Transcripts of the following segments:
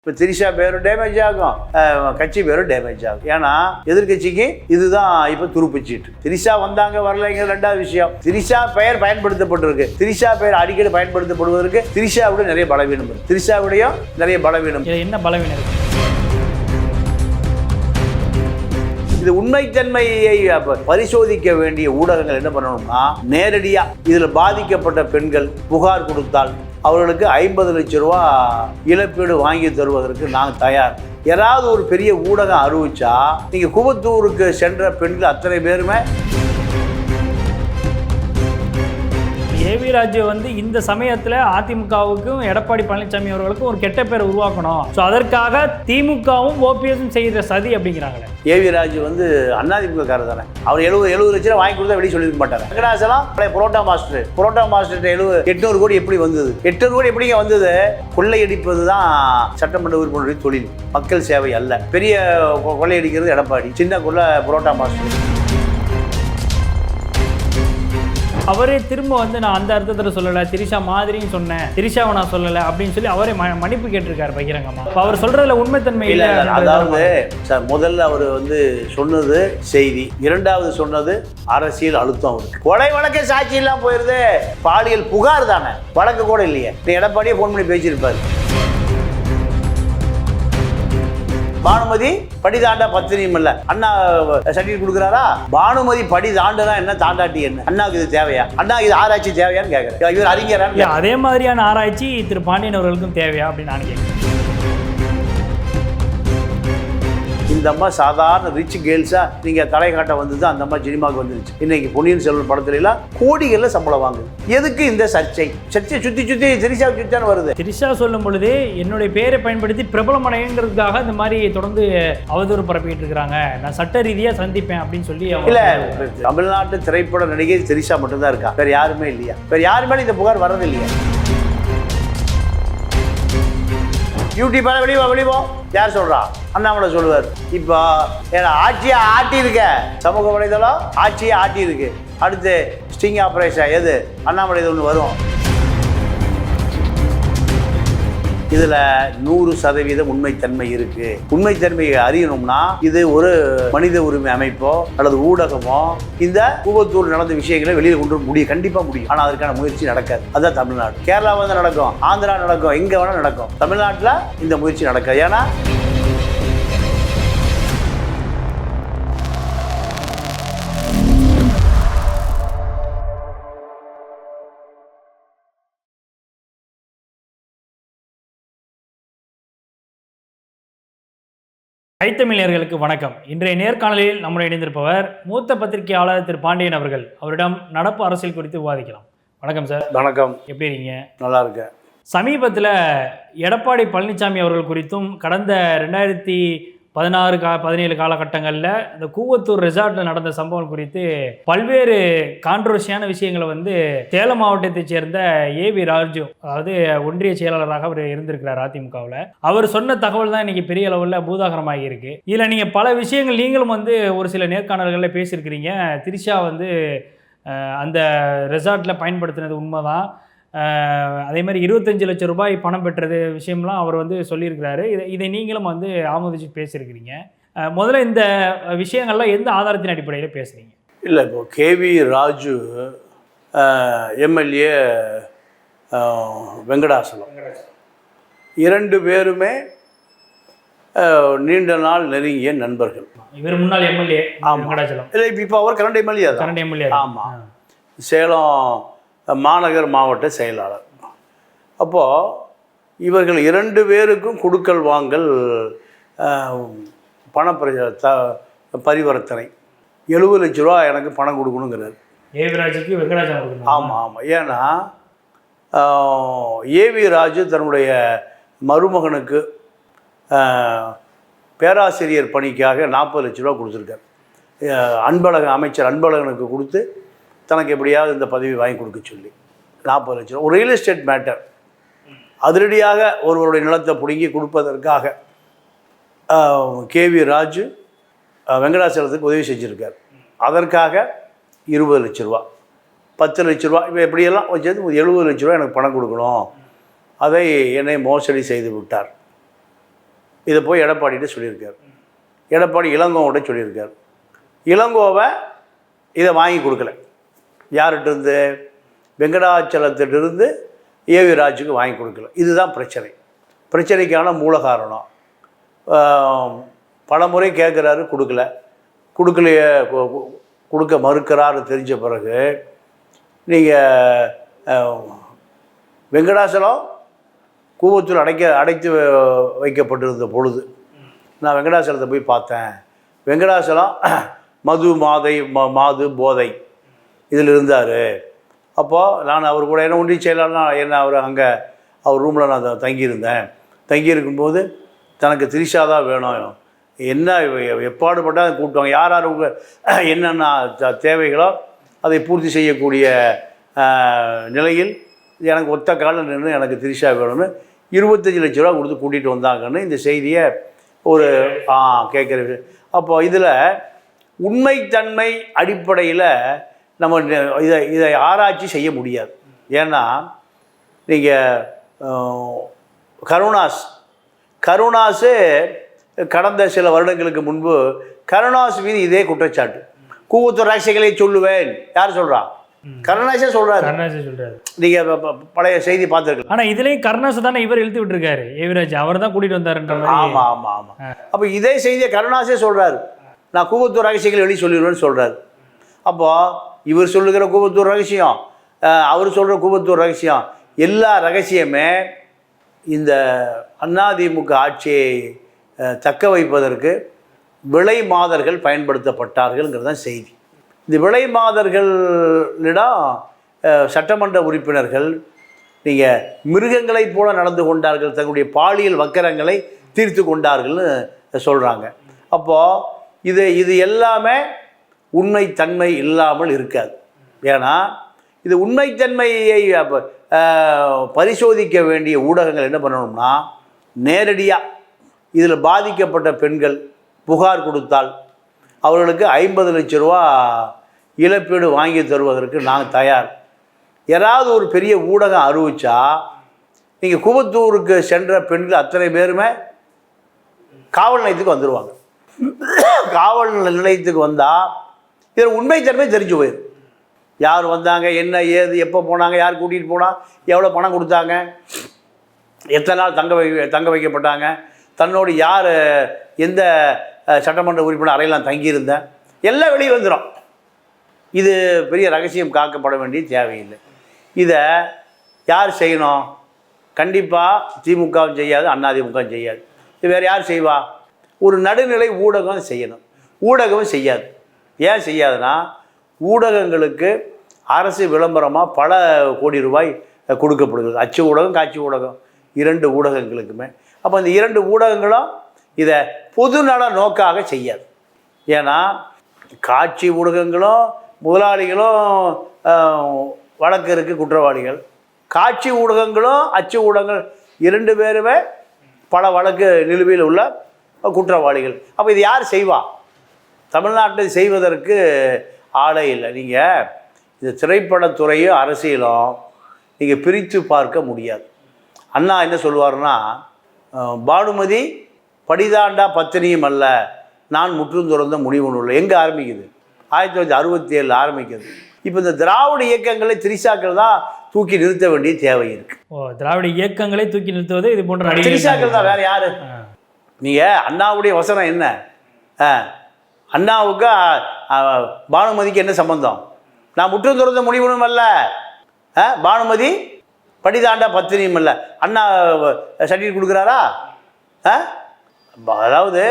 இப்போ திரிஷா பேரும் டேமேஜ் ஆகும். கட்சி பேரும் டேமேஜ் ஆகும். ஏன்னா எதிர்க்கட்சிக்கு இதுதான் இப்போ துருப்புச்சீட்டு. திரிஷா வந்தாங்க வரலைங்க ரெண்டாவது விஷயம். திரிஷா பெயர் பயன்படுத்தப்பட்டிருக்கு. திரிஷா பெயர் அடிக்கடி பயன்படுத்தப்படுவதற்கு திரிஷாவுடைய நிறைய பலவீனம் இருக்கு. திரிஷாவுடையும் நிறைய பலவீனம் என்ன பலவீனம் இருக்கு? இது உண்மைத்தன்மையை பரிசோதிக்க வேண்டிய ஊடகங்கள் என்ன பண்ணணும்னா நேரடியா இதுல பாதிக்கப்பட்ட பெண்கள் புகார் கொடுத்தால் அவர்களுக்கு ஐம்பது லட்ச ரூபா இழப்பீடு வாங்கி தருவதற்கு நாங்கள் தயார். யாராவது ஒரு பெரிய ஊடகம் அறிவிச்சா நீங்கள் குவத்தூருக்கு சென்ற பெண்கள் அத்தனை பேருமே ஏவி வந்து இந்த சமயத்துல அதிமுகவுக்கும் எடப்பாடி பழனிசாமி அவர்களுக்கும் ஒரு கெட்ட பேரை உருவாக்கணும். ஸோ அதற்காக திமுகவும் ஓபிஎஸும் செய்கிற சதி அப்படிங்கிறாங்களே. ஏவி ராஜு வந்து அண்ணாதிமுகக்காரர் தானே. அவர் எழுபது எழுபது லட்சம் வாங்கி கொடுத்தா வெளியே சொல்லியிருக்க மாட்டாங்க வெங்கடாசலம் பழைய புரோட்டா மாஸ்டர். புரோட்டா மாஸ்டர் எழுபது எட்நூறு கோடி எப்படி வந்தது? எட்நூறு கோடி எப்படிங்க வந்தது? கொள்ளையடிப்பது தான் சட்டமன்ற உறுப்பினருடைய தொழில். மக்கள் சேவை அல்ல. பெரிய கொ- கொள்ளையடிக்கிறது எடப்பாடி. சின்ன கொள்ள புரோட்டா மாஸ்டர். அவரே திரும்ப வந்து நான் அந்த அர்த்தத்தில் சொல்லலை திரிஷா மாதிரியும் சொன்னேன். திரிஷாவை நான் சொல்லலை அப்படின்னு சொல்லி அவரே மன்னிப்பு கேட்டிருக்காரு பகிரங்கமா. அவர் சொல்றதுல உண்மைத்தன்மை இல்ல அதாவது சார் முதல்ல அவர் வந்து சொன்னது செய்தி இரண்டாவது சொன்னது அரசியல் அழுத்தம் அவருக்கு. கொலை வழக்கே சாட்சி இல்லாம போயிருது. பாலியல் புகார் தானே. வழக்கு கூட இல்லையே. எடப்பாடியே ஃபோன் பண்ணி பேசியிருப்பாரு. பானுமதி படி தாண்டா பத்தினியும் இல்ல. அண்ணா சர்டிஃபிகேட் கொடுக்குறாரா? பானுமதி படி தாண்டுனா என்ன தாண்டாட்டி என்ன? அண்ணாவுக்கு இது தேவையா? அண்ணா இது ஆராய்ச்சி தேவையான்னு கேட்குறேன் இவர் அறிஞரான்னு அதே மாதிரியான ஆராய்ச்சி திரு பாண்டியன் அவர்களுக்கும் தேவையா அப்படின்னு நான் கேட்கிறேன் இந்த அம்மா சாதாரண ரிச் கேர்ள்ஸா நீங்க தலை காட்ட வந்தது அந்த அம்மா சினிமாவுக்கு வந்துருச்சு. இன்னைக்கு பொன்னியின் செல்வன் படத்துல எல்லாம் கோடிகள்ல சம்பளம் வாங்குது. எதுக்கு இந்த சர்ச்சை? சர்ச்சை சுத்தி சுத்தி திரிசா சுத்தான வருது. திரிஷா சொல்லும் பொழுது என்னுடைய பேரை பயன்படுத்தி பிரபலமடைங்கிறதுக்காக இந்த மாதிரி தொடர்ந்து அவதூறு பரப்பிட்டு இருக்கிறாங்க. நான் சட்ட ரீதியா சந்திப்பேன் அப்படின்னு சொல்லி இல்ல தமிழ்நாட்டு திரைப்பட நடிகை திரிஷா மட்டும்தான் இருக்கா. வேற யாருமே இல்லையா? வேற யாருமே இந்த புகார் வர்றது இல்லையா யூடியூப்பால வெளியே வெளியே யார் சொல்றா? அண்ணாமலை சொல்லுவார். இப்போ ஏன்னா ஆட்சியை ஆட்டி இருக்க சமூக வலைதளம் ஆட்சியை ஆட்டி இருக்கு அடுத்து ஸ்டிங் ஆப்ரேஷன் எது? அண்ணாமலை ஒன்று வரும். இதுல நூறு சதவீதம் உண்மைத்தன்மை இருக்கு. உண்மைத்தன்மையை அறியணும்னா இது ஒரு மனித உரிமை அமைப்போ அல்லது ஊடகமோ இந்த கூவத்தூர் நடந்த விஷயங்களை வெளியில் கொண்டு வர முடியும். கண்டிப்பா முடியும். ஆனா அதற்கான முயற்சி நடக்காது. அதுதான் தமிழ்நாடு. கேரளா வந்து நடக்கும். ஆந்திரா நடக்கும். எங்க வேணா நடக்கும். தமிழ்நாட்டில் இந்த முயற்சி நடக்காது. ஏன்னா கைத்தமிழர்களுக்கு வணக்கம். இன்றைய நேர்காணலில் நம்முடைய இணைந்திருப்பவர் மூத்த பத்திரிகையாளர் திரு. பாண்டியன் அவர்கள். அவரிடம் நடப்பு அரசியல் குறித்து விவாதிக்கலாம். வணக்கம் சார். வணக்கம். எப்படி இருக்கீங்க? நல்லா இருக்கேன். சமீபத்தில் எடப்பாடி பழனிசாமி அவர்கள் குறித்தும் கடந்த ரெண்டாயிரத்தி பதினாறு கா பதினேழு காலகட்டங்களில் இந்த கூவத்தூர் ரெசார்ட்டில் நடந்த சம்பவம் குறித்து பல்வேறு கான்ட்ரவர்சியான விஷயங்களை வந்து சேலம் மாவட்டத்தைச் சேர்ந்த ஏவி ராஜு அதாவது ஒன்றிய செயலாளராக அவர் இருந்திருக்கிறார் அதிமுகவில். அவர் சொன்ன தகவல் தான் இன்னைக்கு பெரிய அளவில் பூதாகரமாக இருக்கு. இதில் நீங்கள் பல விஷயங்கள் நீங்களும் வந்து ஒரு சில நேர்காணல்களில் பேசியிருக்கிறீங்க. திரிஷா வந்து அந்த ரெசார்ட்டில் பயன்படுத்தினது உண்மைதான். தான் அதே மாதிரி இருபத்தஞ்சு லட்சம் ரூபாய் பணம் பெற்றது விஷயம்லாம் அவர் வந்து சொல்லியிருக்கிறாரு. இதை இதை நீங்களும் வந்து ஆமோதிச்சு பேசியிருக்கிறீங்க. முதல்ல இந்த விஷயங்கள்லாம் எந்த ஆதாரத்தின் அடிப்படையில் பேசுறீங்க? இல்லை இப்போ கேவி ராஜு எம்எல்ஏ வெங்கடாசலம். இரண்டு பேருமே நீண்ட நாள் நெருங்கிய நண்பர்கள். இவர் முன்னாள் எம்எல்ஏ ஆமா. வெங்கடாச்சலம் இல்லை இப்போ அவர் கரண்ட் எம்எல்ஏ கரண்ட் எம்எல்ஏ ஆமா. சேலம் மாநகர் மாவட்ட செயலாளர். அப்போது இவர்கள் இரண்டு பேருக்கும் கொடுக்கல் வாங்கல் பணப்பரி த பரிவர்த்தனை. எழுபது லட்ச ரூபா எனக்கு பணம் கொடுக்கணுங்கிறார். ஏவிராஜுக்கு கொடுக்கணும்? ஆமாம் ஆமாம் ஏன்னா ஏவி ராஜு தன்னுடைய மருமகனுக்கு பேராசிரியர் பணிக்காக நாற்பது லட்ச ரூபா கொடுத்துருக்கார். அன்பழகன் அமைச்சர் அன்பழகனுக்கு கொடுத்து தனக்கு எப்படியாவது இந்த பதவி வாங்கி கொடுக்க சொல்லி. நாற்பது லட்ச ரூபா. ஒரு ரியல் எஸ்டேட் மேட்டர் அதிரடியாக ஒருவருடைய நிலத்தை பிடுங்கி கொடுப்பதற்காக கேவி ராஜு வெங்கடாசலத்துக்கு உதவி செஞ்சுருக்கார். அதற்காக இருபது லட்ச ரூபா. பத்து லட்ச ரூபா. இப்போ எப்படியெல்லாம் வச்சது எழுபது லட்ச ரூபா எனக்கு பணம் கொடுக்கணும். அதை என்னை மோசடி செய்து விட்டார். இதை போய் எடப்பாடிகிட்ட சொல்லியிருக்கார். எடப்பாடி இளங்கோவோட சொல்லியிருக்கார். இளங்கோவை இதை வாங்கி கொடுக்கல. யார்கிட்டருந்து? வெங்கடாச்சலத்திலிருந்து ஏவி ராஜுக்கு வாங்கி கொடுக்கல. இதுதான் பிரச்சனை. பிரச்சனைக்கான மூல காரணம். பல முறை கேட்குறாரு கொடுக்கல. கொடுக்கலையே கொடுக்க மறுக்கிறாரு தெரிஞ்ச பிறகு நீங்கள் வெங்கடாசலம் கூவத்தூர் அடைக்க அடைத்து வைக்கப்பட்டிருந்த பொழுது நான் வெங்கடாசலத்தை போய் பார்த்தேன். வெங்கடாசலம் மது மாதை ம- மாது போதை இதில் இருந்தார் அப்போது நான் அவர் கூட என்ன ஒன்றிய செயலாளர் என்ன அவர் அங்கே அவர் ரூமில் நான் தங்கியிருந்தேன். தங்கியிருக்கும்போது தனக்கு திரிஷா தான் வேணும். என்ன எப்பாடுபட்டால் அதை கூப்பிட்டுவாங்க. யார் யார் உங்கள் என்னென்ன த- தேவைகளோ அதை பூர்த்தி செய்யக்கூடிய நிலையில் எனக்கு ஒத்த காலம் நின்று எனக்கு திரிஷா வேணும்னு இருபத்தஞ்சி லட்ச ரூபா கொடுத்து கூட்டிகிட்டு வந்தாங்கன்னு இந்த செய்தியை ஒரு ஆ கேட்குற அப்போ இதில் உண்மைத்தன்மை அடிப்படையில் நம்ம இதை இதை ஆராய்ச்சி செய்ய முடியாது. ஏன்னா நீங்கள் கருணாஸ் கருணாஸு கடந்த சில வருடங்களுக்கு முன்பு கருணாஸ் மீது இதே குற்றச்சாட்டு. கூவத்தூர் ராசிகளை சொல்லுவேன். யார் சொல்கிறா கருணாஸே சொல்கிறாரு கருணாஸ் சொல்றாரு. நீங்கள் பழைய செய்தி பார்த்துருக்கலாம். ஆனா இதுலயும் கருணாஸ் தானே இவர் இழுத்து விட்டுருக்காரு. ஏவிராஜ் அவர் தான் கூட்டிட்டு வந்தாருன்ற மாதிரி. ஆமாம் ஆமாம் ஆமாம் அப்போ இதே செய்தியை கருணாஸே சொல்கிறாரு நான் கூவத்தூர் ரகசியங்கள் வெளியே சொல்லிடுவேன்னு சொல்கிறாரு அப்போது இவர் சொல்லுகிற கூபத்தூர் ரகசியம் அவர் சொல்கிற கூபத்தூர் ரகசியம் எல்லா ரகசியமே இந்த அதிமுக ஆட்சியை தக்க வைப்பதற்கு விலை மாதர்கள் பயன்படுத்தப்பட்டார்கள்ங்கிறது தான் செய்தி. இந்த விலை மாதர்களிடம் சட்டமன்ற உறுப்பினர்கள் நீங்கள் மிருகங்களைப் போல நடந்து கொண்டார்கள் தங்களுடைய பாலியல் வக்கரங்களை தீர்த்து கொண்டார்கள்னு சொல்கிறாங்க அப்போது இது இது எல்லாமே உண்மைத்தன்மை இல்லாமல் இருக்காது. ஏன்னா இது உண்மைத்தன்மையை பரிசோதிக்க வேண்டிய ஊடகங்கள் என்ன பண்ணணும்னா நேரடியாக இதில் பாதிக்கப்பட்ட பெண்கள் புகார் கொடுத்தால் அவர்களுக்கு ஐம்பது லட்ச ரூபா இழப்பீடு வாங்கி தருவதற்கு நாங்கள் தயார். ஏதாவது ஒரு பெரிய ஊடகம் அறிவிச்சா நீங்கள் குபத்தூருக்கு சென்ற பெண்கள் அத்தனை பேருமே காவல் நிலையத்துக்கு வந்துடுவாங்க காவல் நிலையத்துக்கு வந்தால் இதில் உண்மைத்தன்மை தெரிஞ்சு போயிடும் யார் வந்தாங்க என்ன ஏது எப்போ போனாங்க யார் கூட்டிகிட்டு போனால் எவ்வளோ பணம் கொடுத்தாங்க எத்தனை நாள் தங்க வை தங்க வைக்கப்பட்டாங்க தன்னோடு யார் எந்த சட்டமன்ற உறுப்பினர் அறையெல்லாம் தங்கியிருந்தேன் எல்லாம் வெளியே வந்துடும் இது பெரிய ரகசியம் காக்கப்பட வேண்டிய தேவையில்லை. இதை யார் செய்யணும்? கண்டிப்பாக திமுகவும் செய்யாது அதிமுகவும் செய்யாது. இது வேறு யார் செய்வா? ஒரு நடுநிலை ஊடகம் செய்யணும். ஊடகம் செய்யாது. ஏன் செய்யாதுன்னா ஊடகங்களுக்கு அரசு விளம்பரமாக பல கோடி ரூபாய் கொடுக்கப்படுகிறது. அச்சு ஊடகம் காட்சி ஊடகம் இரண்டு ஊடகங்களுக்குமே. அப்போ இந்த இரண்டு ஊடகங்களும் இதை பொதுநல நோக்காக செய்யாது. ஏன்னா காட்சி ஊடகங்களும் முதலாளிகளும் வழக்கு இருக்கு குற்றவாளிகள். காட்சி ஊடகங்களும் அச்சு ஊடகங்கள் இரண்டு பேருமே பல வழக்கு நிலுவையில் உள்ள குற்றவாளிகள். அப்போ இது யார் செய்வா? தமிழ்நாட்டில் செய்வதற்கு ஆளே இல்லை. நீங்கள் இந்த திரைப்படத்துறையும் அரசியலும் நீங்கள் பிரித்து பார்க்க முடியாது. அண்ணா என்ன சொல்லுவாருன்னா அஹ், பானுமதி படிதாண்டா பத்தினியும் அல்ல நான் முற்றும் துறந்த முடிவு நூல் எங்கே ஆரம்பிக்குது? ஆயிரத்தி தொள்ளாயிரத்தி அறுபத்தி ஏழில் ஆரம்பிக்குது. இப்போ இந்த திராவிட இயக்கங்களை திரிசாக்கள் தான் தூக்கி நிறுத்த வேண்டிய தேவை இருக்குது ஓ திராவிட இயக்கங்களை தூக்கி நிறுத்துவது இது போன்ற திரிசாக்கள் தான் வேறு யார். நீங்கள் அண்ணாவுடைய வசனம் என்ன? அண்ணாவுக்கு பானுமதிக்கு என்ன சம்பந்தம்? நான் முற்றும் துறந்த முடிவனும் அல்ல. பானுமதி படிதாண்டா பத்தினியும் அல்ல. அண்ணா சர்டிஃபிகேட் கொடுக்குறாரா? அதாவது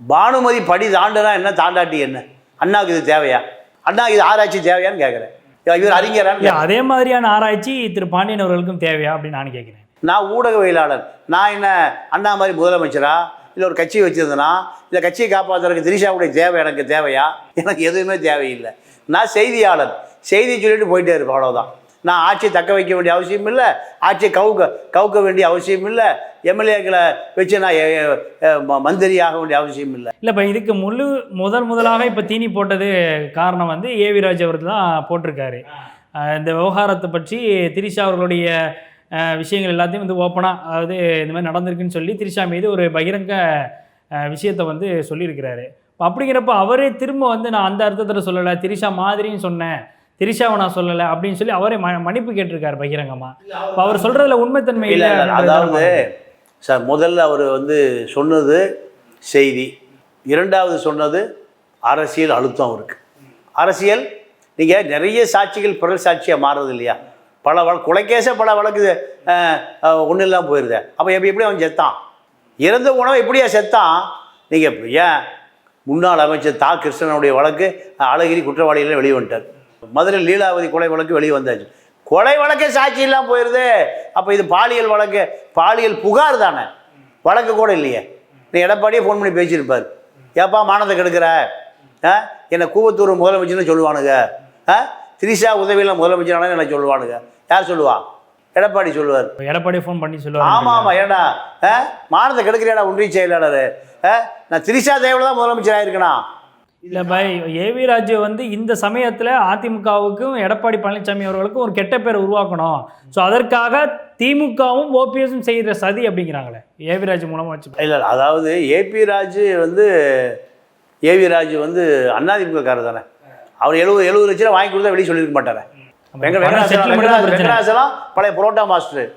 பானுமதி படி தாண்டுனா என்ன தாண்டாட்டி என்ன? அண்ணாவுக்கு இது தேவையா? அண்ணாவுக்கு இது ஆராய்ச்சி தேவையான்னு கேட்குறேன் இவர் அறிஞரான்னு இல்ல அதே மாதிரியான ஆராய்ச்சி திரு பாண்டியன் அவர்களுக்கும் தேவையா அப்படின்னு நான் கேட்கிறேன் நான் ஊடகவியலாளர் நான் என்ன அண்ணா மாதிரி முதலமைச்சரா? இல்லை ஒரு கட்சி வச்சுருந்தேனா இல்லை கட்சியை காப்பாற்றுறதுக்கு திரிஷாவுடைய தேவை எனக்கு தேவையா? எனக்கு எதுவுமே தேவையில்லை. நான் செய்தியாளர். செய்தி சொல்லிட்டு போயிட்டே இருப்பேன் அவ்வளோதான் நான் ஆட்சியை தக்க வைக்க வேண்டிய அவசியம் இல்லை ஆட்சியை கவுக்க கவுக்க வேண்டிய அவசியம் இல்லை எம்எல்ஏக்களை வச்சு நான் மந்திரி ஆக வேண்டிய அவசியம் இல்லை. இல்லை இப்போ இதுக்கு முழு முதல் முதலாக இப்போ தீனி போட்டது காரணம் வந்து ஏவிராஜ் அவர்கள் தான் போட்டிருக்காரு. இந்த விவகாரத்தை பற்றி திரிஷா அவர்களுடைய விஷயங்கள் எல்லாத்தையும் வந்து ஓப்பனாக அதாவது இந்த மாதிரி நடந்திருக்குன்னு சொல்லி திரிஷா மீது ஒரு பகிரங்க விஷயத்தை வந்து சொல்லியிருக்கிறாரு. இப்போ அப்படிங்கிறப்ப அவரே திரும்ப வந்து நான் அந்த அர்த்தத்தில் சொல்லலை திரிஷா மாதிரின்னு சொன்னேன் திரிஷாவை நான் சொல்லலை அப்படின்னு சொல்லி அவரே ம மன்னிப்பு கேட்டிருக்காரு பகிரங்கமாக இப்போ அவர் சொல்கிறதுல உண்மைத்தன்மை இல்லை அதாவது சார் முதல்ல அவர் வந்து சொன்னது செய்தி இரண்டாவது சொன்னது அரசியல் அழுத்தம் அவருக்கு. அரசியல் நீங்கள் நிறைய சாட்சிகள் பிறல் சாட்சியாக மாறுறது இல்லையா? பல வழ கொலைக்கேசே பல வழக்கு ஒன்றும் இல்லாமல் போயிருது. அப்போ எப்படி எப்படி அவன் செத்தான்? இறந்த உணவு எப்படியா செத்தான்? நீங்கள் ஏன் முன்னாள் அமைச்சர் தா. கிருஷ்ணனுடைய வழக்கு அழகிரி குற்றவாளிகள் வெளியே வந்துட்டார். மதுரை லீலாவதி கொலை வழக்கு வெளியே வந்தாச்சு. கொலை வழக்கே சாட்சி இல்லாமல் போயிருது. அப்போ இது பாலியல் வழக்கு பாலியல் புகார் தானே? வழக்கு கூட இல்லையே. நீ எடப்பாடியே ஃபோன் பண்ணி பேசியிருப்பார். ஏப்பா மானத்தை கெடுக்கிற? ஆ என்னை கூவத்தூர் முதலமைச்சர்னு சொல்லுவானுங்க. ஆ திரிஷா உதவியில் முதலமைச்சரான என்ன சொல்லுவானுங்க. யார் சொல்லுவா? எடப்பாடி சொல்லுவார். எடப்பாடி ஃபோன் பண்ணி சொல்லுவாங்க ஆமாம் ஆமாம் ஏடா ஆ? மானத்தை கெடுக்கிறியாடா ஒன்றிய செயலாளர்? நான் திரிஷா தேவையில் தான் முதலமைச்சர் ஆயிருக்கணும் இல்லை பை ஏவி ராஜு வந்து இந்த சமயத்தில் அதிமுகவுக்கும் எடப்பாடி பழனிசாமி அவர்களுக்கும் ஒரு கெட்ட பேர் உருவாக்கணும். ஸோ அதற்காக திமுகவும் ஓபிஎஸும் செய்கிற சதி அப்படிங்கிறாங்களே. ஏவி ராஜு மூலமாக வச்சு இல்லை அதாவது ஏபி ராஜு வந்து ஏவி ராஜு வந்து அண்ணாதிமுகக்காரர் தானே? அவர் எழுபது எழுபது லட்ச ரூபா வாங்கி கொடுத்தா வெளியே சொல்லியிருக்க மாட்டாரே. வெங்கடாசலம் பழைய புரோட்டா மாஸ்டர்.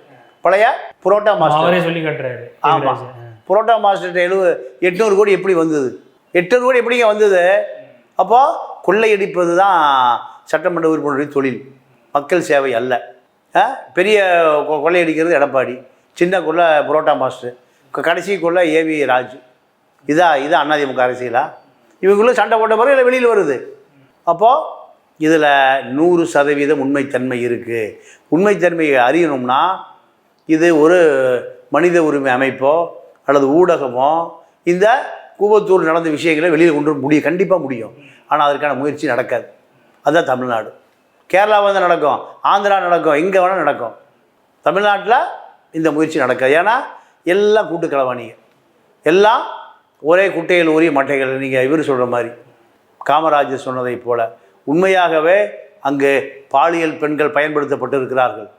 பழைய புரோட்டா மாஸ்டர். அவரே சொல்லி காட்டுறாரு. ஆமாம். புரோட்டா மாஸ்டர்கிட்ட எழுபது எட்நூறு கோடி எப்படி வந்தது? எட்நூறு கோடி எப்படிங்க வந்தது? அப்போ கொள்ளையடிப்பது தான் சட்டமன்ற உறுப்பினருடைய தொழில். மக்கள் சேவை அல்ல? பெரிய கொள்ளையடிக்கிறது எடப்பாடி. சின்ன கொள்ளை புரோட்டா மாஸ்டர். கடைசி கொள்ளை ஏவி ராஜு. இதா இதா அதிமுக அரசியலா? இவங்களும் சண்டை போட்ட பிறகு இல்லை வெளியில் வருது. அப்போது இதில் நூறு சதவீதம் உண்மைத்தன்மை இருக்குது உண்மைத்தன்மையை அறியணும்னா இது ஒரு மனித உரிமை அமைப்போ அல்லது ஊடகமோ இந்த கூவத்தூர் நடந்த விஷயங்களை வெளியில் கொண்டு வர முடியும். கண்டிப்பாக முடியும். ஆனால் அதற்கான முயற்சி நடக்காது. அதுதான் தமிழ்நாடு. கேரளாவில் தான் நடக்கும். ஆந்திரா நடக்கும். எங்கே வேணால் நடக்கும். தமிழ்நாட்டில் இந்த முயற்சி நடக்காது. ஏன்னா எல்லாம் கூட்டு களவாணிங்க எல்லாம் ஒரே குட்டையில் ஊறிய மட்டைகள். நீங்கள் இவர் சொல்கிற மாதிரி. காமராஜர் சொன்னதைப் போல உண்மையாகவே அங்கு பாலியல் பெண்கள் பயன்படுத்தப்பட்டிருக்கிறார்கள்.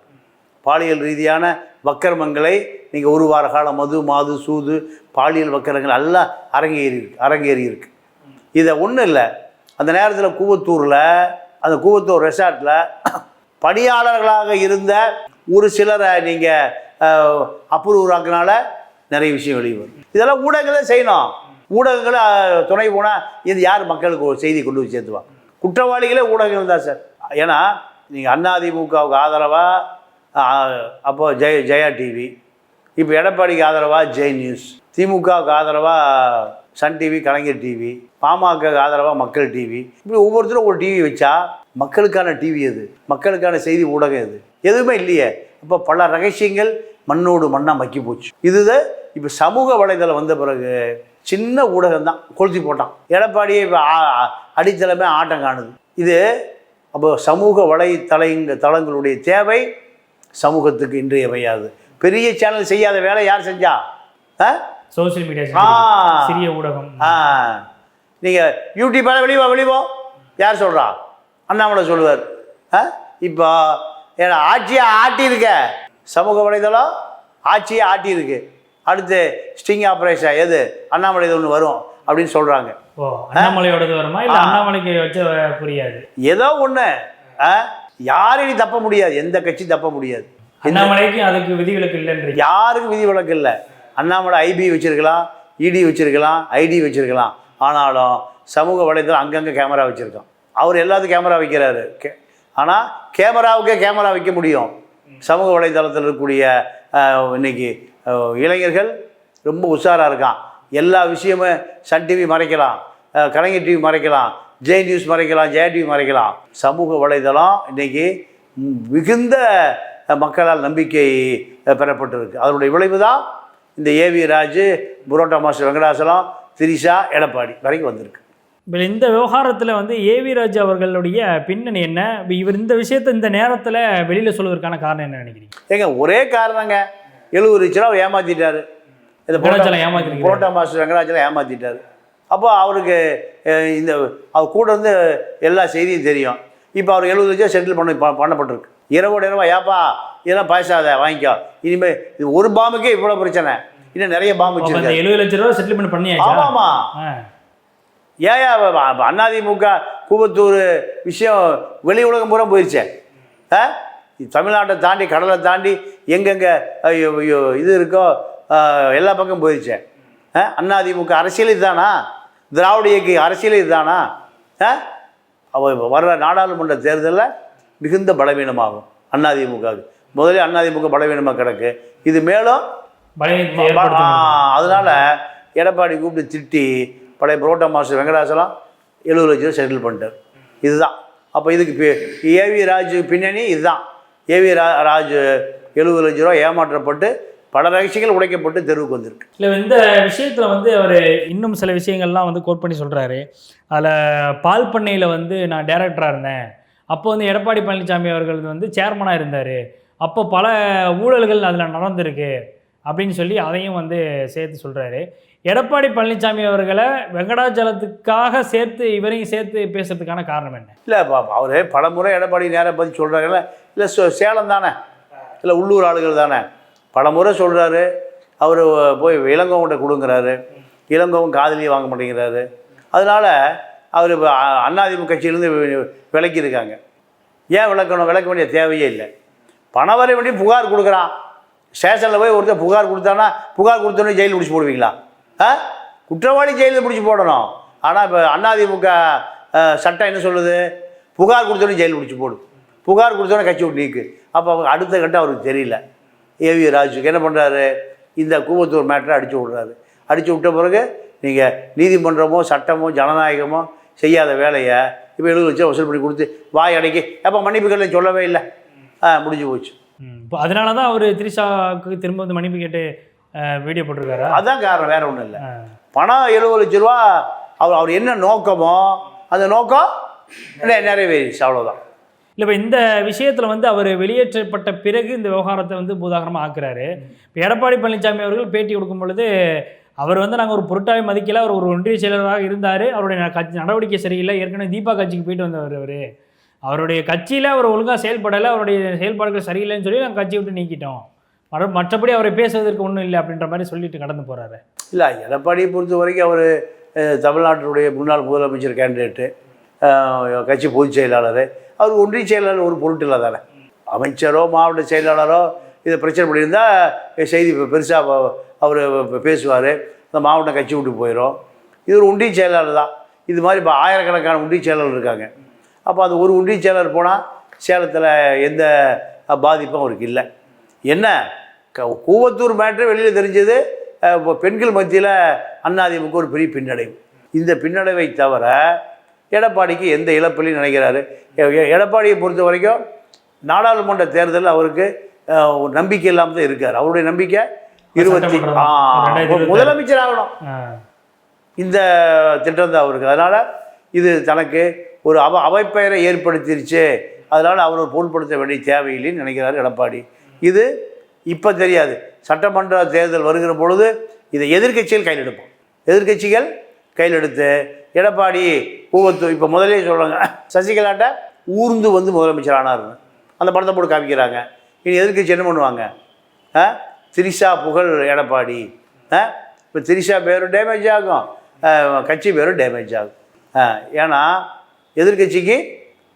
பாலியல் ரீதியான வக்கரமங்களை நீங்கள் ஒரு வார காலம் மது மாது சூது பாலியல் வக்கரங்கள் எல்லாம் அரங்கேறி இருக்கு அரங்கேறி இருக்கு இதை ஒன்றும் இல்லை. அந்த நேரத்தில் கூவத்தூரில் அந்த கூவத்தூர் ரெசார்ட்டில் பணியாளர்களாக இருந்த ஒரு சிலரை நீங்கள் அப்ரூவராக்குனால நிறைய விஷயம் வெளியே வரும். இதெல்லாம் ஊடகங்களே செய்யணும். ஊடகங்களை துணை போனால் இது யார் மக்களுக்கு ஒரு செய்தி கொண்டு போய் சேர்த்துவா? குற்றவாளிகளே ஊடகங்கள் தான் சார். ஏன்னா நீங்கள் அதிமுகவுக்கு ஆதரவாக அப்போ ஜெய ஜெயா டிவி இப்போ எடப்பாடிக்கு ஆதரவாக ஜெய் நியூஸ் திமுகவுக்கு ஆதரவாக சன் டிவி கலைஞர் டிவி பாமகக்கு ஆதரவாக மக்கள் டிவி. இப்படி ஒவ்வொருத்தரும் ஒரு டிவி வச்சா மக்களுக்கான டிவி எது? மக்களுக்கான செய்தி ஊடகம் எது? எதுவுமே இல்லையே. இப்போ பல ரகசியங்கள் மண்ணோடு மண்ணாக மக்கி போச்சு. இதுதான் இப்போ சமூக வலைதளம் வந்த பிறகு சின்ன ஊடகம் தான் கொளுத்தி போட்டான். எடப்பாடியை இப்போ அடித்தளமே ஆட்டம் காணுது. இது அப்போ சமூக வலைத்தளங்க தளங்களுடைய தேவை சமூகத்துக்கு இன்றியமையாது. பெரிய சேனல் செய்யாத வேலை யார் செஞ்சா? ஆ? சோஷியல் மீடியா ஆ. சிறிய ஊடகம். ஆ. நீங்கள் யூடியூப்பால் வெளிவா வெளிவோ யார் சொல்கிறா அண்ணாமலை சொல்லுவார். இப்போ ஏன்னா ஆட்சியை ஆட்டியிருக்க. சமூக வலைதளம் ஆட்சியை ஆட்டியிருக்கு. அடுத்து ஸ்டிங் ஆப்ரேஷன் எது? அண்ணாமலை ஒன்று வரும் அப்படின்னு சொல்கிறாங்க ஓ அண்ணாமலையோடது வருமா? இல்லை அண்ணாமலைக்கு வச்ச புரியாது? ஏதோ ஒன்று யாரையும் தப்ப முடியாது. எந்த கட்சி தப்ப முடியாது. அண்ணாமலைக்கு அதுக்கு விதிவிலக்கு இல்லைன்றீங்க. யாருக்கும் விதி விலக்கு இல்லை? அண்ணாமலை ஐபி வச்சிருக்கலாம் இடி வச்சிருக்கலாம் ஐடி வச்சிருக்கலாம். ஆனாலும் சமூக வலைதளம் அங்கங்கே கேமரா வச்சுருக்கான். அவர் எல்லாத்துக்கும் கேமரா வைக்கிறாரு. கே ஆனால் கேமராவுக்கே கேமரா வைக்க முடியும். சமூக வலைதளத்தில் இருக்கக்கூடிய இன்னைக்கு இளைஞர்கள் ரொம்ப உஷாராக இருக்கான். எல்லா விஷயமும் சன் டிவி மறைக்கலாம். கலைஞர் டிவி மறைக்கலாம். ஜெய் நியூஸ் மறைக்கலாம். ஜெயா டிவி மறைக்கலாம். சமூக வலைதளம் இன்னைக்கு ம், மிகுந்த மக்களால் நம்பிக்கை பெறப்பட்டிருக்கு. அதனுடைய விளைவு தான் இந்த ஏவி ராஜு புரோட்டா மாஸ்டர் வெங்கடாசலம் திரிஷா எடப்பாடி வரைக்கும் வந்திருக்கு. இப்போ இந்த விவகாரத்தில் வந்து ஏவி ராஜ் அவர்களுடைய பின்னணி என்ன? இவர் இந்த விஷயத்தை இந்த நேரத்தில் வெளியில் சொல்வதற்கான காரணம் என்ன நினைக்கிறீங்க? ஏங்க ஒரே காரணங்க. எழுபது லட்ச ரூபா அவர் ஏமாத்திட்டாரு. இந்த வெங்கடாச்சலம் ஏமாத்திருக்காரு. புரோட்டா மாஸ்டர் வெங்கடாச்சலம் ஏமாத்திட்டாரு. அப்போ அவருக்கு இந்த அவர் கூட இருந்து எல்லா செய்தியும் தெரியும். இப்போ அவர் எழுபது லட்சம் செட்டில் பண்ண பண்ணப்பட்டிருக்கு. இரவோட இரவா ஏப்பா இதெல்லாம் பேசாத வாங்கிக்கோ. இனிமேல் இது ஒரு பாம்புக்கே இவ்வளோ பிரச்சனை. இன்னும் நிறைய பாம்பு வச்சிருக்காரு. எழுபது லட்ச ரூபா செட்டில்மெண்ட் பண்ணியாச்சா? ஆமாமா. ஆ. ஏயா அதிமுக கூவத்தூர் விஷயம் வெளி உலகம் பூரா போயிடுச்சே ஆ? தமிழ்நாட்டை தாண்டி கடலை தாண்டி எங்கெங்கே ஐயோ ஐயோ இது இருக்கோ எல்லா பக்கம் போயிடுச்சே ஆ அதிமுக அரசியல் இதுதானா? திராவிட இயக்க அரசியல் இதுதானா? வர்ற நாடாளுமன்ற தேர்தலில் மிகுந்த பலவீனமாகும் அதிமுகவுக்கு முதல்ல அதிமுக பலவீனமாக கிடக்கு. இது மேலும் அதனால எடப்பாடி கூப்பிட்டு திட்டி பழைய புரோட்டா மாஸ்டர் வெங்கடாசலம் எழுபது லட்சம் செட்டில் பண்ணிட்டார். இதுதான். அப்போ இதுக்கு ஏவி ராஜு பின்னணி இதுதான். ஏவி ரா ராஜு எழுபது லட்ச ரூபா ஏமாற்றப்பட்டு பல ரகசியங்கள் உடைக்கப்பட்டு தெருவுக்கு வந்திருக்கு. இல்லை இந்த விஷயத்தில் வந்து அவர் இன்னும் சில விஷயங்கள்லாம் வந்து கோட் பண்ணி சொல்கிறாரு அதில் பால் பண்ணையில் வந்து நான் டைரக்டராக இருந்தேன். அப்போ வந்து எடப்பாடி பழனிசாமி அவர்கள் வந்து சேர்மனாக இருந்தார். அப்போ பல ஊழல்கள் அதில் நடந்திருக்கு அப்படின்னு சொல்லி அதையும் வந்து சேர்த்து சொல்கிறாரு எடப்பாடி பழனிசாமி அவர்களை வெங்கடாச்சலத்துக்காக சேர்த்து இவரையும் சேர்த்து பேசுறதுக்கான காரணம் என்ன? இல்லை அவர் பல முறை எடப்பாடி நேராக பற்றி சொல்கிறாங்கல்ல இல்லை சே- சேலம் தானே? இல்லை உள்ளூர் ஆளுகள் தானே? பல முறை சொல்கிறாரு அவர் போய் இளங்கோவன்கிட்ட கொடுங்குறாரு. இளங்கோவன் காதலியை வாங்க மாட்டேங்கிறாரு. அதனால் அவர் அதிமுக கட்சியிலேருந்து வி- இருக்காங்க ஏன் விளக்கணும் விளக்க வேண்டிய தேவையே இல்லை. பணம் வர வேண்டிய புகார் கொடுக்குறான். ஸ்டேஷனில் போய் ஒருத்தர் புகார் கொடுத்தானா புகார் கொடுத்தோன்னே ஜெயில் பிடிச்சி போடுவீங்களா? குற்றவாளி ஜெயிலில் பிடிச்சி போடணும். ஆனால் இப்போ அண்ணாதிமுக சட்டம் என்ன சொல்லுது? புகார் கொடுத்தோன்னே ஜெயிலில் பிடிச்சி போடும் புகார் கொடுத்தோன்னே கட்சி விட்டு நீக்கு. அப்போ அடுத்த கட்டம் அவருக்கு தெரியல. ஏவி ராஜுக்கு என்ன பண்ணுறாரு இந்த கூவத்தூர் மேட்டரை அடித்து விட்றாரு. அடித்து விட்ட பிறகு நீங்கள் நீதிமன்றமோ சட்டமோ ஜனநாயகமோ செய்யாத வேலையை இப்போ எழுபது லட்சம் வசூல் பண்ணி கொடுத்து வாய் அடைக்கி அப்போ மன்னிப்புகளை சொல்லவே இல்லை. ஆ முடிஞ்சு போச்சு. இப்போ அதனால தான் அவர் திரிஷாவுக்கு திரும்ப வந்து மன்னிப்பு கேட்டு வீடியோ போட்டிருக்காரா? அதான் காரணம் வேற ஒன்றும் இல்லை. பணம் எழுபது லட்ச ரூபா அவர் அவர் என்ன நோக்கமோ அந்த நோக்கம் நிறைவேறிச்சு அவ்வளோதான் இல்லை இப்போ இந்த விஷயத்தில் வந்து அவர் வெளியேற்றப்பட்ட பிறகு இந்த விவகாரத்தை வந்து பூதாகரமாக ஆக்குறாரு. இப்போ எடப்பாடி பழனிசாமி அவர்கள் பேட்டி கொடுக்கும் பொழுது அவர் வந்து நாங்கள் ஒரு பொருட்டாவை மதிக்கல அவர் ஒரு ஒன்றிய செயலராக இருந்தார். அவருடைய கட்சி நடவடிக்கை சரியில்லை. ஏற்கனவே தீபா கட்சிக்கு போயிட்டு வந்தவர் அவர். அவருடைய கட்சியில் அவர் ஒழுங்காக செயல்படலை அவருடைய செயல்பாடுகள் சரியில்லைன்னு சொல்லி நாங்கள் கட்சியை விட்டு நீக்கிட்டோம். மற்றபடி அவரை பேசுவதற்கு ஒன்றும் இல்லை அப்படின்ற மாதிரி சொல்லிட்டு கடந்து போகிறாரு இல்லை எடப்பாடியை பொறுத்த வரைக்கும் அவர் தமிழ்நாட்டினுடைய முன்னாள் முதலமைச்சர் கேண்டிடேட்டு கட்சி பொதுச் செயலாளர். அவர் ஒன்றிய செயலாளர் ஒரு பொருட்டு இல்லை தானே. அமைச்சரோ மாவட்ட செயலாளரோ இதை பிரச்சனை பண்ணியிருந்தால் செய்தி பெருசாக அவர் பேசுவார். அந்த மாவட்டம் கட்சி விட்டு போயிடும் இது ஒரு ஒன்றிய செயலாளர் தான். இது மாதிரி இப்போ ஆயிரக்கணக்கான ஒன்றிய செயலாளர் இருக்காங்க. அப்போ அந்த ஒரு ஒன்றிய செயலாளர் போனால் சேலத்தில் எந்த பாதிப்பும் அவருக்கு இல்லை. என்ன? கூவத்தூர் மேட்ரு வெளியில் தெரிஞ்சது இப்போ பெண்கள் மத்தியில் அதிமுக ஒரு பெரிய பின்னடைவு. இந்த பின்னடைவை தவிர எடப்பாடிக்கு எந்த இழப்பிலையும் நினைக்கிறாரு. எடப்பாடியை பொறுத்த வரைக்கும் நாடாளுமன்ற தேர்தலில் அவருக்கு நம்பிக்கை இல்லாமல் தான் இருக்கார். அவருடைய நம்பிக்கை இருபத்தி. முதலமைச்சர் ஆகணும். இந்த திட்டம் தான் அவருக்கு. அதனால் இது தனக்கு ஒரு அவ அவைப்பெயரை ஏற்படுத்திருச்சு. அதனால் அவர் பொருட்படுத்த வேண்டிய தேவையில்லைன்னு நினைக்கிறார் எடப்பாடி. இது இப்போ தெரியாது. சட்டமன்ற தேர்தல் வருகிற பொழுது இதை எதிர்க்கட்சிகள் கையில் எடுப்போம். எதிர்க்கட்சிகள் கையில் எடுத்து எடப்பாடி ஊவத்து இப்போ முதலே சொல்கிறாங்க சசிகலாட்ட ஊர்ந்து வந்து முதலமைச்சர் ஆனார்னு அந்த படத்தை போட்டு காமிக்கிறாங்க. இனி எதிர்க்கட்சி என்ன பண்ணுவாங்க? ஆ? திரிஷா புகழ் எடப்பாடி. ஆ? இப்போ திரிஷா பேரும் டேமேஜ் ஆகும். கட்சி பேரும் டேமேஜ் ஆகும். ஏன்னா எதிர்க்கட்சிக்கு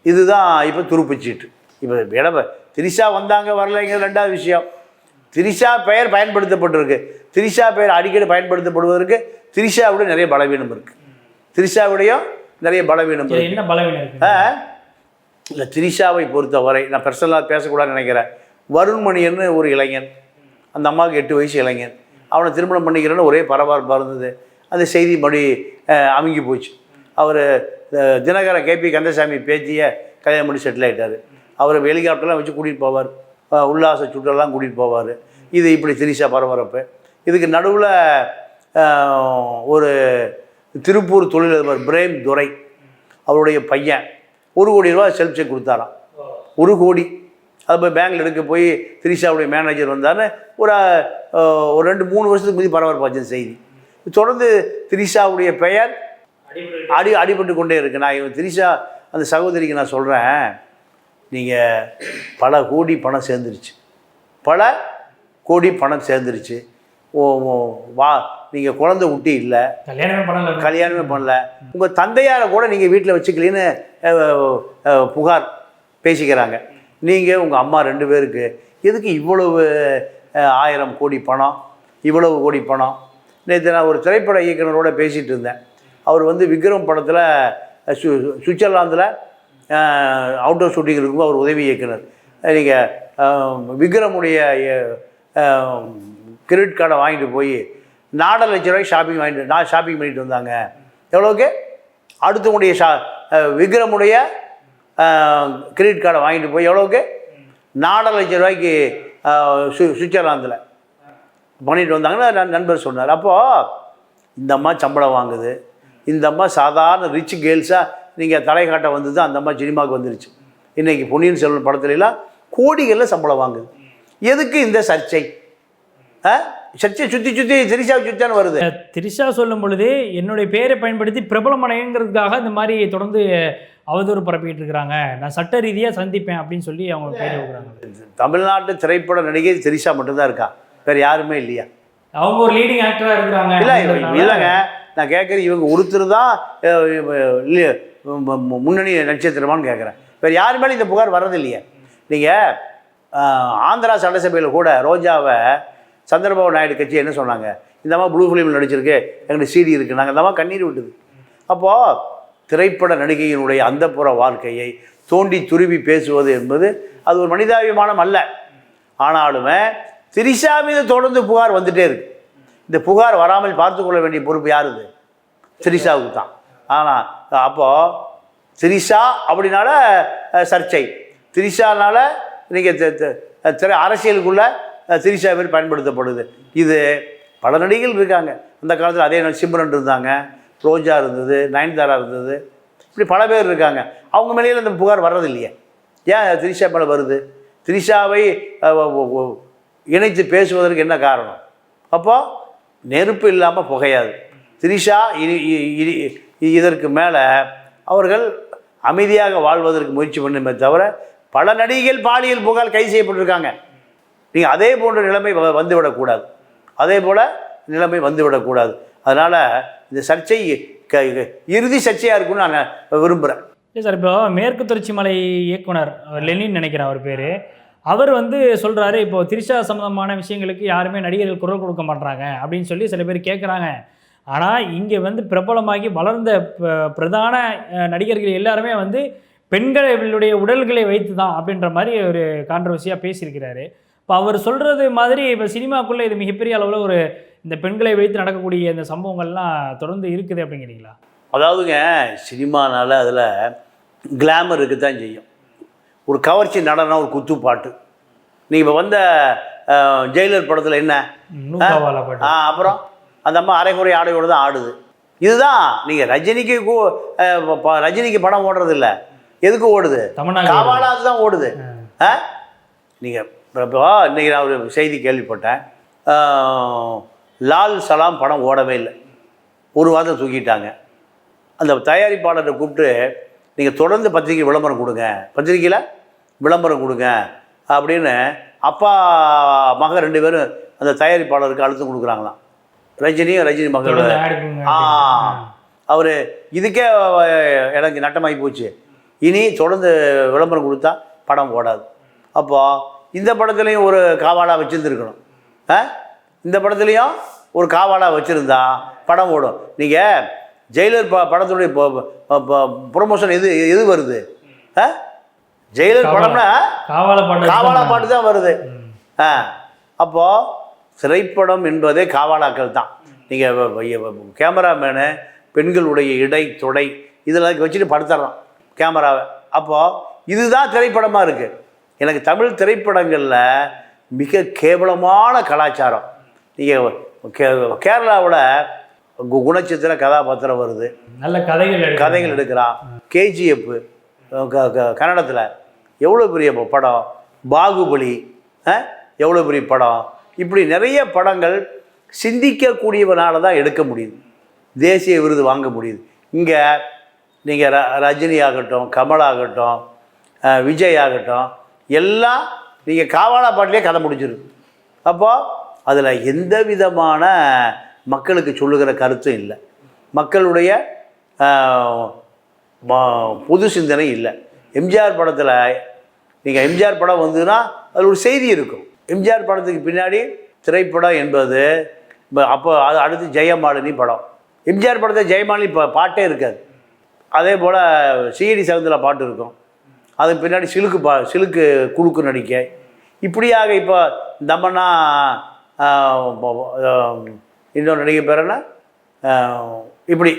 இதுதான் இப்போ துருப்புச்சீட்டு இப்போ எடப்பா திரிஷா வந்தாங்க வரலைங்கிறது ரெண்டாவது விஷயம். திரிஷா பெயர் பயன்படுத்தப்பட்டிருக்கு. திரிஷா பெயர் அடிக்கடி பயன்படுத்தப்படுவதற்கு திரிஷாவுடைய நிறைய பலவீனம் இருக்குது திரிஷாவுடையும் நிறைய பலவீனம் என்ன பலவீனம் இல்லை திரிஷாவை பொறுத்தவரை நான் பர்சனலாக பேசக்கூடாதுன்னு நினைக்கிறேன். வருண்மணியன்னு ஒரு இளைஞன். அந்த அம்மாவுக்கு எட்டு வயசு இளைஞன். அவனை திருமணம் பண்ணிக்கிறேன்னு ஒரே பரபரப்பாக இருந்தது. அந்த செய்தி மறுபடி அஹ், அமுங்கி போச்சு. அவர் தினகர கேபி கந்தசாமி பேத்தியை கல்யாணம் பண்ணி செட்டில் ஆகிட்டார் அவர் ஹெலிகாப்டர்லாம் வச்சு கூட்டிகிட்டு போவார். உல்லாச சுற்றெல்லாம் கூட்டிகிட்டு போவார். இது இப்படி திரிஷா பரபரப்பு. இதுக்கு நடுவில் ஒரு திருப்பூர் தொழிலதிபர் பிரேம் துரை அவருடைய பையன் ஒரு கோடி ரூபா செல்ஃப் செக் கொடுத்தாராம். ஒரு கோடி. அது போய் பேங்க்ல எடுக்க போய் திரிஷாவுடைய மேனேஜர் வந்தாருன்னு ஒரு ஒரு ரெண்டு மூணு வருஷத்துக்கு முந்தி பரபரப்பாச்சு செய்தி. தொடர்ந்து திரிஷாவுடைய பெயர் அடி அடிபட்டு கொண்டே இருக்கு. நான் இவன் திரிஷா அந்த சகோதரிக்கு நான் சொல்கிறேன் நீங்கள் பல கோடி பணம் சேர்ந்துருச்சு. பல கோடி பணம் சேர்ந்துருச்சு. ஓ வா நீங்கள் குழந்தை ஊட்டி இல்லை. கல்யாணமே பண்ணல. கல்யாணமே பண்ணல. உங்கள் தந்தையாரை கூட நீங்கள் வீட்டில் வச்சுக்கலின்னு புகார் பேசிக்கிறாங்க. நீங்கள் உங்கள் அம்மா ரெண்டு பேருக்கு எதுக்கு இவ்வளவு ஆயிரம் கோடி பணம் இவ்வளவு கோடி பணம்? நேற்று நான் ஒரு திரைப்பட இயக்குனரோட பேசிகிட்டு இருந்தேன். அவர் வந்து விக்ரம் படத்தில் சு சுவிட்சர்லாந்தில் அவுட்டோர் ஷூட்டிங்களுக்கும் அவர் உதவி இயக்குனர். நீங்கள் விக்ரமுடைய கிரெடிட் கார்டை வாங்கிட்டு போய் நாலு லட்ச ரூபாய்க்கு ஷாப்பிங் வாங்கிட்டு நான் ஷாப்பிங் பண்ணிட்டு வந்தாங்க. எவ்வளோக்கு அடுத்தவங்களுடைய ஷா விக்ரமுடைய கிரெடிட் கார்டை வாங்கிட்டு போய் எவ்வளோக்கு நாலு லட்ச ரூபாய்க்கு சு சுவிட்சர்லாந்தில் பண்ணிட்டு வந்தாங்கன்னா நண்பர் சொன்னார். அப்போது இந்த அம்மா சம்பளம் வாங்குது. இந்த அம்மா சாதாரண ரிச் கேர்ள்ஸாக நீங்கள் தலை காட்ட வந்தது அந்த அம்மா சினிமாவுக்கு வந்துருச்சு. இன்றைக்கி பொன்னியின் செல்வன் படத்துலலாம் கோடிகளில் சம்பளம் வாங்குது. எதுக்கு இந்த சர்ச்சை? சர்ச்சை சுற்றி சுற்றி திரிசாவை சுற்றி வருது. திரிஷா சொல்லும் பொழுது என்னுடைய பேரை பயன்படுத்தி பிரபலமடைங்கிறதுக்காக இந்த மாதிரி தொடர்ந்து அவதூறு பரப்பிட்டு இருக்கிறாங்க. நான் சட்ட ரீதியாக சந்திப்பேன் அப்படின்னு சொல்லி அவங்க பேரை வைக்கிறாங்க. தமிழ்நாட்டு திரைப்பட நடிகை திரிஷா மட்டும்தான் இருக்கா? வேறு யாருமே இல்லையா? அவங்க ஒரு லீடிங் ஆக்டராக இருக்கிறாங்க இல்லை இல்லைங்க. நான் கேட்குறேன் இவங்க ஒருத்தர் தான் முன்னணி நட்சத்திரமான்னு கேட்குறேன் வேறு யார் மேலே இந்த புகார் வர்றது இல்லையே நீங்கள் ஆந்திரா சட்டசபையில் கூட ரோஜாவை சந்திரபாபு நாயுடு கட்சி என்ன சொன்னாங்க? இந்த மாதிரி ப்ளூ ஃபிலிமில் நடிச்சிருக்கு எங்களுக்கு சீடி இருக்குது நாங்கள் இந்த மாதிரி கண்ணீர் விட்டுது. அப்போது திரைப்பட நடிகையினுடைய அந்தப்புற வாழ்க்கையை தோண்டி துருவி பேசுவது என்பது அது ஒரு மனிதாபிமானம் அல்ல. ஆனாலுமே திரிஷா மீது தொடர்ந்து புகார் வந்துகிட்டே இருக்கு. இந்த புகார் வராமல் பார்த்து கொள்ள வேண்டிய பொறுப்பு யாருது திரிஷாவுக்கு தான். ஆனால் அப்போது திரிஷா அப்படின்னால சர்ச்சை. திரிஷானால நீங்கள் திரை அரசியலுக்குள்ளே திரிஷா பேர் பயன்படுத்தப்படுது. இது பல நடிகைகள் இருக்காங்க. அந்த காலத்தில் அதே சிம்ரன் இருந்தாங்க. ரோஜா இருந்தது நயன்தாரா இருந்தது. இப்படி பல பேர் இருக்காங்க. அவங்க மேலேயும் அந்த புகார் வர்றது இல்லையே ஏன் திரிஷா மேலே வருது? திரிஷாவை இணைத்து பேசுவதற்கு என்ன காரணம்? அப்போது நெருப்பு இல்லாமல் புகையாது. திரிஷா இனி இதற்கு மேலே அவர்கள் அமைதியாக வாழ்வதற்கு முயற்சி பண்ணுமே தவிர பல நடிகைகள் பாலியல் புகார் கைது செய்யப்பட்டிருக்காங்க. நீங்கள் அதே போன்ற நிலைமை வ- வந்துவிடக்கூடாது அதே போல் நிலைமை வந்துவிடக்கூடாது அதனால் இந்த சர்ச்சை க இறுதி சர்ச்சையாக இருக்கும்னு நான் விரும்புகிறேன் இல்லை சார் இப்போ மேற்கு தொடர்ச்சி மலை இயக்குனர் லெனின்னு லெனின் நினைக்கிறேன் அவர் பேர். அவர் வந்து சொல்கிறாரு இப்போ திரிஷா சம்மந்தமான விஷயங்களுக்கு யாருமே நடிகர்கள் குரல் கொடுக்க மாட்றாங்க அப்படின்னு சொல்லி சில பேர் கேட்குறாங்க ஆனால் இங்கே வந்து பிரபலமாகி வளர்ந்த பிரதான நடிகர்கள் எல்லாருமே வந்து பெண்களுடைய உடல்களை வைத்து தான் அப்படின்ற மாதிரி ஒரு கான்ட்ரவர்சியாக பேசியிருக்கிறாரு. இப்போ அவர் சொல்கிறது மாதிரி இப்போ சினிமாக்குள்ளே இது மிகப்பெரிய அளவில் ஒரு இந்த பெண்களை வைத்து நடக்கக்கூடிய இந்த சம்பவங்கள்லாம் தொடர்ந்து இருக்குது அப்படிங்கிறீங்களா? அதாவதுங்க சினிமானால அதில் கிளாமர் இருக்க தான் செய்யும். ஒரு கவர்ச்சி நடனம் ஒரு குத்துப்பாட்டு நீங்கள் இப்போ வந்த ஜெயிலர் படத்தில் என்ன? பாட்டு. அப்புறம்? அந்த அம்மா அரைக்குறை ஆடையோடு தான் ஆடுது. இதுதான் நீங்கள் ரஜினிக்கு ரஜினிக்கு படம் ஓடுறது இல்ல எதுக்கு ஓடுது? காவாலாது தான் ஓடுது. ஆ. நீங்கள் இப்போ இன்றைக்கி நான் ஒரு செய்தி கேள்விப்பட்டேன். லால் சலாம் படம் ஓடவே இல்லை. ஒரு வாரம் தூக்கிட்டாங்க. அந்த தயாரிப்பாளரை கூப்பிட்டு நீங்கள் தொடர்ந்து பத்திரிக்கை விளம்பரம் கொடுங்க. பத்திரிக்கையில் விளம்பரம் கொடுங்க. அப்படின்னு அப்பா மகன் ரெண்டு பேரும் அந்த தயாரிப்பாளருக்கு அழுத்தம் கொடுக்குறாங்களாம். ரஜினியும் ரஜினி மகள். அவர் இதுக்கே எனக்கு நட்டமாகி போச்சு. இனி தொடர்ந்து விளம்பரம் கொடுத்தா படம் ஓடாது. அப்போது இந்த படத்துலையும் ஒரு காவாலா வச்சுருந்துருக்கணும். ஆ? இந்த படத்துலையும் ஒரு காவாலா வச்சுருந்தா படம் ஓடும். நீங்கள் ஜெயிலர் ப படத்துடைய ப்ரொமோஷன் எது எது வருது? ஆ? ஜெயிலர். படம்னா காவால பாட்டு காவாலா பாட்டு தான் வருது. ஆ. அப்போது திரைப்படம் என்பதே காவாலாக்கள் தான். நீங்கள் கேமராமேனு பெண்களுடைய இடை தொடை இதெல்லாம் வச்சுட்டு படுத்துறோம் கேமராவை. அப்போது இதுதான் திரைப்படமாக இருக்குது எனக்கு தமிழ் திரைப்படங்களில் மிக கேவலமான கலாச்சாரம். நீங்கள் கே கேரளாவில் குணச்சித்திர கதாபாத்திரம் வருது. நல்ல கதைகள் கதைகள் எடுக்கிறான். கேஜிஎஃப் கன்னடத்தில் எவ்வளோ பெரிய படம்? பாகுபலி எவ்வளோ பெரிய படம்? இப்படி நிறைய படங்கள் சிந்திக்கக்கூடியவனால தான் எடுக்க முடியுது. தேசிய விருது வாங்க முடியுது. இங்கே நீங்கள் ர ரஜினி ஆகட்டும் கமல் ஆகட்டும் விஜய் ஆகட்டும் எல்லாம் நீங்கள் காவாலா பாட்டிலே கதை முடிஞ்சிடும். அப்போது அதில் எந்த விதமான மக்களுக்கு சொல்லுகிற கருத்தும் இல்லை. மக்களுடைய ம- பொது சிந்தனை இல்லை. எம்ஜிஆர் படத்தில் நீங்கள் எம்ஜிஆர் படம் வந்ததுன்னா அதில் ஒரு செய்தி இருக்கும். எம்ஜிஆர் படத்துக்கு பின்னாடி திரைப்படம் என்பது இப்போ அப்போ அது அடுத்து ஜெயமாலினி படம். எம்ஜிஆர் படத்தில் ஜெயமாலினி பா பாட்டே இருக்காது. அதே போல் சிஐடி செவந்தில் பாட்டு இருக்கும். அதுக்கு பின்னாடி சிலுக்கு பா சிலுக்கு குழுக்கு நடிக்க. இப்படியாக இப்போ தமன்னா இன்னொரு நடிகை பேரனா இப்படி.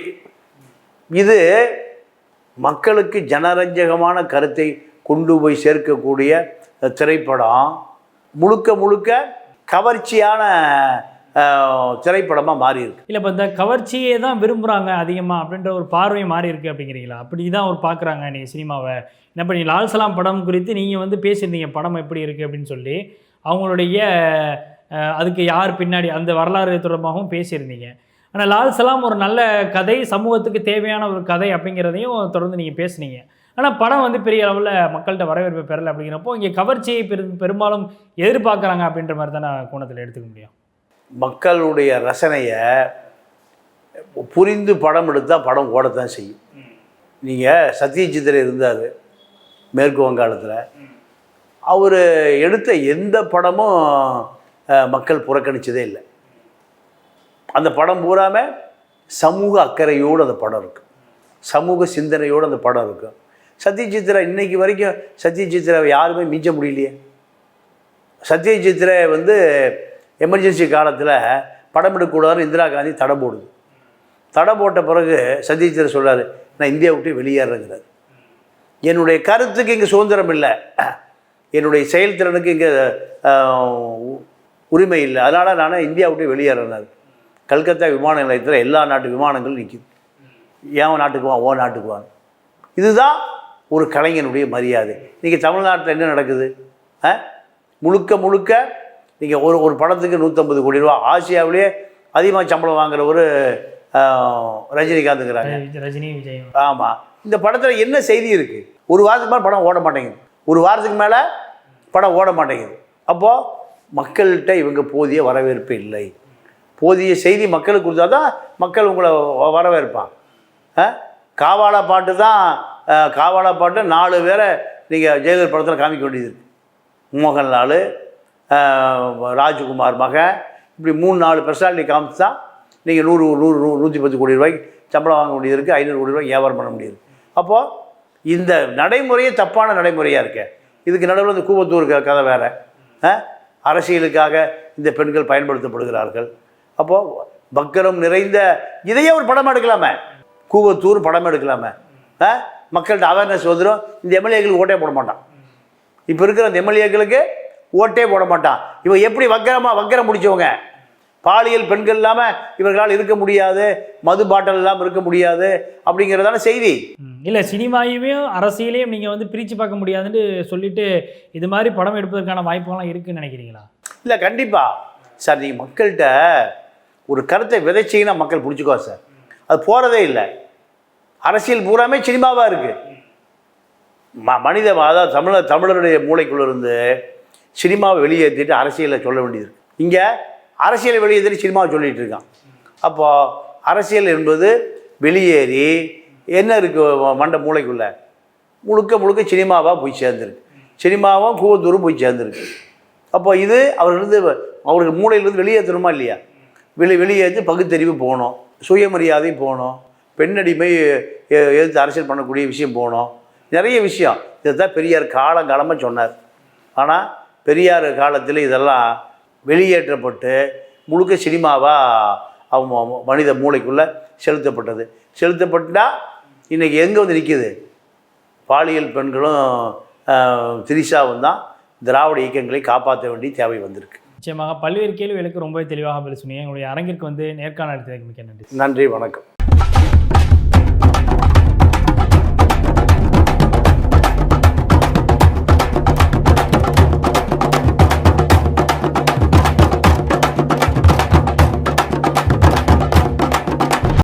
இது மக்களுக்கு ஜனரஞ்சகமான கருத்தை கொண்டு போய் சேர்க்கக்கூடிய திரைப்படம். முழுக்க முழுக்க கவர்ச்சியான திரைப்படமாக மாறி இருக்கு இல்லை இப்போ இந்த கவர்ச்சியே தான் விரும்புகிறாங்க அதிகமாக அப்படின்ற ஒரு பார்வை மாறி இருக்கு அப்படிங்கிறீங்களா? அப்படி தான் ஒரு பார்க்குறாங்க நீ சினிமாவை. என்ன பண்ணி லால் சலாம் படம் குறித்து நீங்கள் வந்து பேசியிருந்தீங்க படம் எப்படி இருக்குது அப்படின்னு சொல்லி. அவங்களுடைய அதுக்கு யார் பின்னாடி அந்த வரலாறு தொடர்பாகவும் பேசியிருந்தீங்க. ஆனால் லால் சலாம் ஒரு நல்ல கதை சமூகத்துக்கு தேவையான ஒரு கதை அப்படிங்கிறதையும் தொடர்ந்து நீங்கள் பேசுனீங்க. ஆனால் படம் வந்து பெரிய அளவில் மக்கள்கிட்ட வரவேற்பு பெறலை அப்படிங்கிறப்போ இங்கே கவர்ச்சியை பெரும் பெரும்பாலும் எதிர்பார்க்குறாங்க அப்படின்ற மாதிரி தானே கோணத்தில் எடுத்துக்க முடியும். மக்களுடைய ரசனையை புரிந்து படம் எடுத்தால் படம் ஓடத்தான் செய்யும். நீங்கள் சத்யஜித்ரே இருந்தார் மேற்கு வங்காளத்தில். அவர் எடுத்த எந்த படமும் மக்கள் புறக்கணித்ததே இல்லை. அந்த படம் பூராமல் சமூக அக்கறையோடு அந்த படம் இருக்கும் சமூக சிந்தனையோடு அந்த படம் இருக்கும் சத்யஜித்ரா இன்னைக்கு வரைக்கும் சத்யஜித்ராவை யாருமே மிஞ்ச முடியலையே. சத்யஜித்ரே வந்து எமர்ஜென்சி காலத்தில் படம் எடுக்கக்கூடாதுன்னு இந்திரா காந்தி தடை போடுது. தடை போட்ட பிறகு சத்யஜித்ரே சொல்கிறார் நான் இந்தியா விட்டு வெளியேறேங்கிறார். என்னுடைய கருத்துக்கு இங்கே சுதந்திரம் இல்லை. என்னுடைய செயல்திறனுக்கு இங்கே உரிமை இல்லை. அதனால் நான் இந்தியா விட்டு வெளியேறினார் கல்கத்தா விமான நிலையத்தில் எல்லா நாட்டு விமானங்களும் நிற்கிது ஏன் நாட்டுக்கு வா ஓ நாட்டுக்கு வாங்க இதுதான் ஒரு கலைஞனுடைய மரியாதை. நீங்கள் தமிழ்நாட்டில் என்ன நடக்குது? ஆ? முழுக்க முழுக்க நீங்கள் ஒரு ஒரு படத்துக்கு நூற்றம்பது கோடி ரூபா ஆசியாவிலேயே அதிகமாக சம்பளம் வாங்குற ஒரு ரஜினிகாந்துங்கிறாங்க ரஜினி விஜய். ஆமாம் இந்த படத்தில் என்ன செய்தி இருக்குது ஒரு வாரத்துக்கு மேலே படம் ஓட மாட்டேங்குது. ஒரு வாரத்துக்கு மேலே படம் ஓட மாட்டேங்குது. அப்போது மக்கள்கிட்ட இவங்க போதிய வரவேற்பு இல்லை. போதிய செய்தி மக்களுக்கு கொடுத்தா தான் மக்கள் உங்களை வரவேற்பான்? காவாலா பாட்டு தான் காவாலா பாட்டு நாலு பேரை நீங்கள் ஜெயலலிதா படத்தில் காமிக்க வேண்டியது மோகன்லால் ராஜ்குமார் மகன் இப்படி மூணு நாலு பெர்சனாலிட்டி காமிச்சு தான் நீங்கள் நூறு நூறு நூறு நூற்றி பத்து கோடி ரூபாய்க்கு சம்பளம் வாங்க வேண்டியது இருக்குது ஐநூறு கோடி ரூபாய் வியாபாரம் பண்ண முடியுது அப்போது இந்த நடைமுறையே தப்பான நடைமுறையாக இருக்கே. இதுக்கு நடுவில் இந்த கூவத்தூர் கதை வேறு. அரசியலுக்காக இந்த பெண்கள் பயன்படுத்தப்படுகிறார்கள். அப்போது பக்கரம் நிறைந்த இதையே ஒரு படம் எடுக்கலாமே. கூவத்தூர் படம் எடுக்கலாமே. ஆ? மக்கள்கிட்ட அவேர்னஸ் வந்துடும் இந்த எம்எல்ஏக்கள் ஓட்டே போட மாட்டான். இப்போ இருக்கிற அந்த எம்எல்ஏக்களுக்கு ஓட்டே போட மாட்டான். இவன் எப்படி வக்கரமாக வக்கரம் முடிச்சவங்க? பாலியல் பெண்கள் இல்லாமல் இவர்களால் இருக்க முடியாது. மது பாட்டில் இல்லாமல் இருக்க முடியாது. அப்படிங்கிறதான செய்தி. இல்லை சினிமாவையும் அரசியலையும் நீங்கள் வந்து பிரித்து பார்க்க முடியாதுன்னு சொல்லிட்டு இது மாதிரி படம் எடுப்பதற்கான வாய்ப்புகள்லாம் இருக்குன்னு நினைக்கிறீங்களா? இல்லை கண்டிப்பாக சார் நீங்கள் மக்கள்கிட்ட ஒரு கருத்தை விதைச்சிங்கன்னா மக்கள் பிடிச்சிக்கோ சார். அது போகிறதே இல்லை. அரசியல் பூராமே சினிமாவாக இருக்குது ம மனித அதாவது தமிழர் தமிழருடைய மூளைக்குள்ளே இருந்து சினிமாவை வெளியேற்றிட்டு அரசியலை சொல்ல வேண்டியது. இங்கே அரசியலை வெளியேற்றிட்டு சினிமாவை சொல்லிகிட்டு இருக்கான். அப்போது அரசியல் என்பது வெளியேறி என்ன இருக்குது மண்ட மூளைக்குள்ளே? முழுக்க முழுக்க சினிமாவாக போய் சேர்ந்துருக்கு. சினிமாவும் கூவத்தூரும் போய் சேர்ந்துருக்கு. அப்போ இது அவர்கிட்ட அவருக்கு மூளையிலேருந்து வெளியேற்றணுமா இல்லையா? வெளி வெளியேற்றி பகுத்தறிவு போகணும். சுயமரியாதை போகணும். பெண்ணடிமை எதிர்த்து அரசியல் பண்ணக்கூடிய விஷயம் போகணும் நிறைய விஷயம். இதை தான் பெரியார் காலங்காலமாக சொன்னார். ஆனால் பெரியார் காலத்தில் இதெல்லாம் வெளியேற்றப்பட்டு முழுக்க சினிமாவாக அவங்க மனித மூளைக்குள்ளே செலுத்தப்பட்டது. செலுத்தப்பட்டா இன்றைக்கி எங்கே வந்து நிற்கிது பாலியல் பெண்களும் ஆஹ், திரிஷாவும் தான் திராவிட இயக்கங்களை காப்பாற்ற வேண்டிய தேவை வந்திருக்கு. நிச்சயமாக பல்வேறு கேள்விகளுக்கு ரொம்பவே தெளிவாக பதில் சொன்னீங்க. உங்களுடைய அரங்கிற்கு வந்து நேர்காணல் எடுத்ததுக்கு மிக்க நன்றி. நன்றி வணக்கம்.